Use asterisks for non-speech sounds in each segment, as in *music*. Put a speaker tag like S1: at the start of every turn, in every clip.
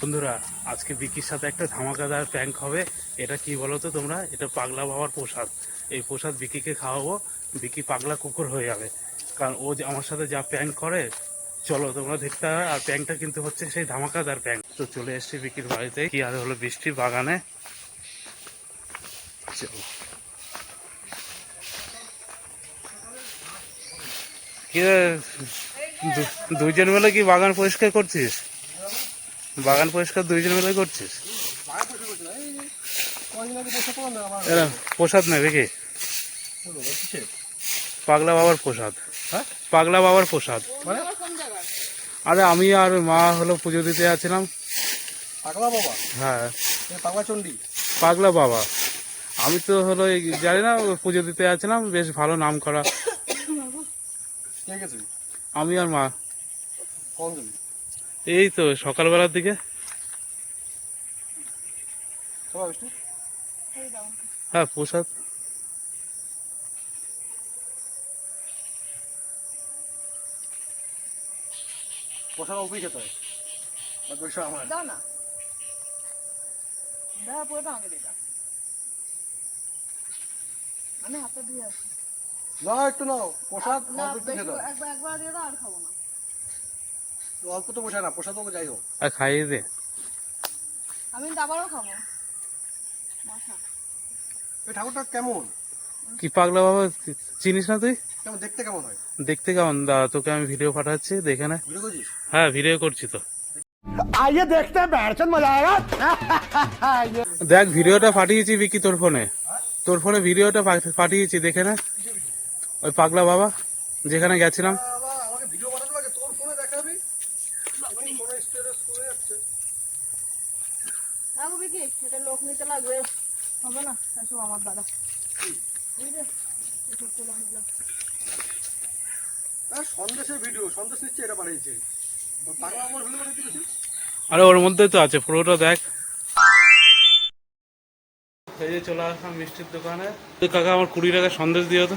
S1: বন্ধুরা, আজকে বিকির সাথে একটা ধামাকাদার প্যাঙ্ক হবে। এটা কি বলো তো তোমরা? এটা পাগলা বাবার প্রসাদ। এই প্রসাদ বিকিকে খাওয়াবো। বিকি পাগলা কুকুর হয়ে যাবে। কারণ ও আমার সাথে যা প্যাঙ্ক করে, চলো তোমরা দেখতে হবে। আর প্র্যাঙ্কটা কিন্তু হচ্ছে সেই ধামাকাদার প্র্যাঙ্ক তো চলে এসছি বিকির বাড়িতে। কি আর হলো বৃষ্টির বাগানে? চলো। কি দুইজন মিলে কি বাগান পরিষ্কার করছিস? বাগান পরিষ্কার দুইজন মিলে করছিস? প্রসাদ নেবে কি পাগলা বাবার প্রসাদ।
S2: হ্যাঁ?
S1: পাগলা বাবার প্রসাদ।
S2: মানে?
S1: আরে আমি আর মা হলো পুজো দিতে যাচ্ছিলাম।
S2: পাগলা বাবা?
S1: হ্যাঁ।
S2: পাগলা চণ্ডী?
S1: পাগলা বাবা। আমি তো হলো জানি না পুজো দিতে যাচ্ছিলাম বেশ ভালো নাম করা। আমি আর মা। এই তো সকালবেলার দিকে। হ্যাঁ প্রসাদ।
S2: খেতে হয়। আমার।
S3: দাও না। দাও পুরোটা আমাকে দিয়ে দাও। আমি হাতটা ধুয়ে আসি
S2: না একটু প্রসাদ অল্প তো বসে না প্রসাদ যাই হোক।
S1: খাইয়ে দে।
S3: আমি আবারও খাব।
S2: ঠাকুরটা কেমন?
S1: কি পাগলা বাবা চিনিস না তুই?
S2: দেখতে কেমন হয়?
S1: দেখতে কেমন? তোকে আমি ভিডিও পাঠাচ্ছি দেখে না। হ্যাঁ ভিডিও করছি তো।
S4: আইয়ে দেখতে মজা
S1: দেখ ভিডিওটা পাঠিয়েছি বিকি তোর ফোনে তোর ফোনে ভিডিওটা পাঠিয়েছি দেখে না। ওই পাগলা বাবা, যেখানে গেছিলাম।
S2: সন্দেশের ভিডিও সন্দেশ এটা
S1: আরে, ওর মধ্যে তো আছে, পুরোটা দেখ। যে চলে আসলাম মিষ্টির দোকানে। কাকা, আমার কুড়ি টাকা সন্দেশ দিও তো।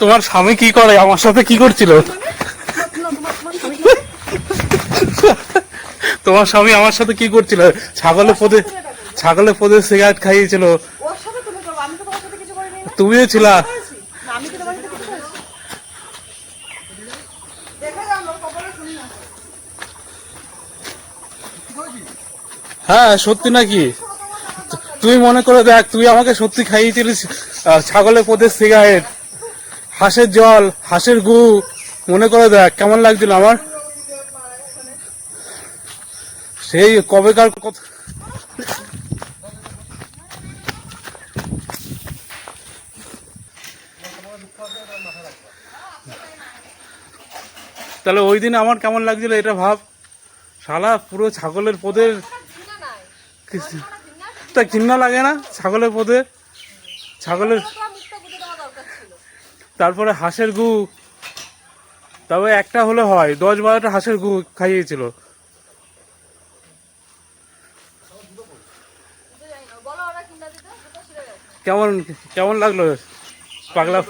S1: তোমার স্বামী কি করে? আমার সাথে কি করছিল? তোমার স্বামী আমার সাথে কি করছিল? ছাগলের পদে ছাগলের পদে সিগারেট খাইয়েছিল।
S3: ওর সাথে তুমি করব আমি তো তোমার সাথে কিছু করিনি। না।
S1: তুমিও ছিলা
S3: করেছি? না, আমি তো তোমার সাথে কিছু করেছি দেখে যাও লোক কপালে শুনি না
S1: হ্যাঁ সত্যি নাকি? তুই মনে করে দেখ, তুই আমাকে সত্যি খাইয়েছিলিস ছাগলের পদে সিগারেট, হাঁসের জল, হাঁসের গু, মনে করে দেখ, কেমন লাগছিল আমার? সেই কবেকার কথা তাহলে ওই দিন আমার কেমন লাগছিল এটা ভাব? শালা, পুরো ছাগলের পদের তা ঘৃণা লাগে না ছাগলের পদে? ছাগলের তারপরে হাঁসের গু। তবে একটা হলে হয়, দশ বারোটা হাঁসের গু খাইয়েছিল। কেমন কেমন লাগল? পাগলা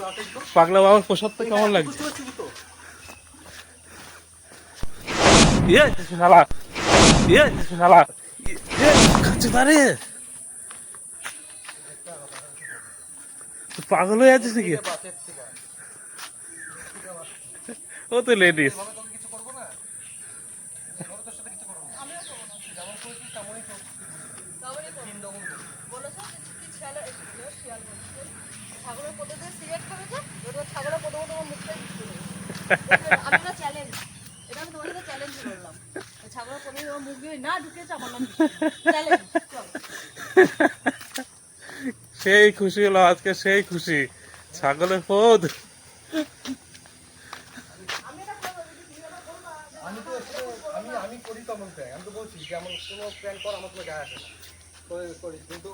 S1: পাগলা বাবার প্রসাদটা কেমন লাগছে ইয়ে শালা ইয়ে শালা ইয়ে খাচ্ছে তারে তুই পাগল হয়ে যাচ্ছিস নাকি ও তো লেডিস
S3: ছাগলের পদে দিয়ে সিগারেট খাবে তো ছাগলের পদে তোমার মুখটাই ঢুকতে দেবে আমি না চ্যালেঞ্জ এটা আমি তোমার সাথে চ্যালেঞ্জ করলাম ছাগলের পদে মুখ দিয়ে না ঢুকেছে আমার চ্যালেঞ্জ *laughs*
S1: সেই খুশি হলো আজকে সেই খুশি। ছাগলের পদ
S3: আমি
S2: তো এসে আমি আমি করি তো এমন আমি তো বলছি যে এমন কোনো কর আমার কোনো গায়ে আসে না। করি কিন্তু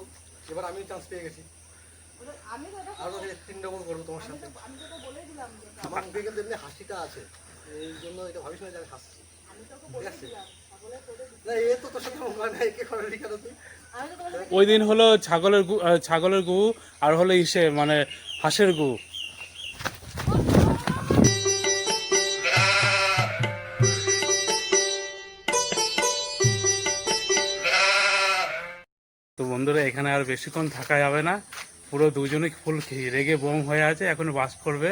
S2: এবার আমি চান্স পেয়ে গেছি। আরও তিন ডবল করব তোমার সাথে।
S3: বলে দিলাম
S2: আমার মুখে কিন্তু এমনি হাসিটা আছে। এই জন্য এটা ভাবিস না যে আমি হাসছি।
S1: ওই দিন হলো ছাগলের গু ছাগলের গু আর হলো ইসে মানে হাঁসের গু। তো বন্ধুরা, এখানে আর বেশিক্ষণ থাকা যাবে না। পুরো দুজনে ফুল রেগে বোম হয়ে আছে, এখন বাস করবে।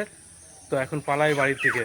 S1: তো এখন পালাই বাড়ির থেকে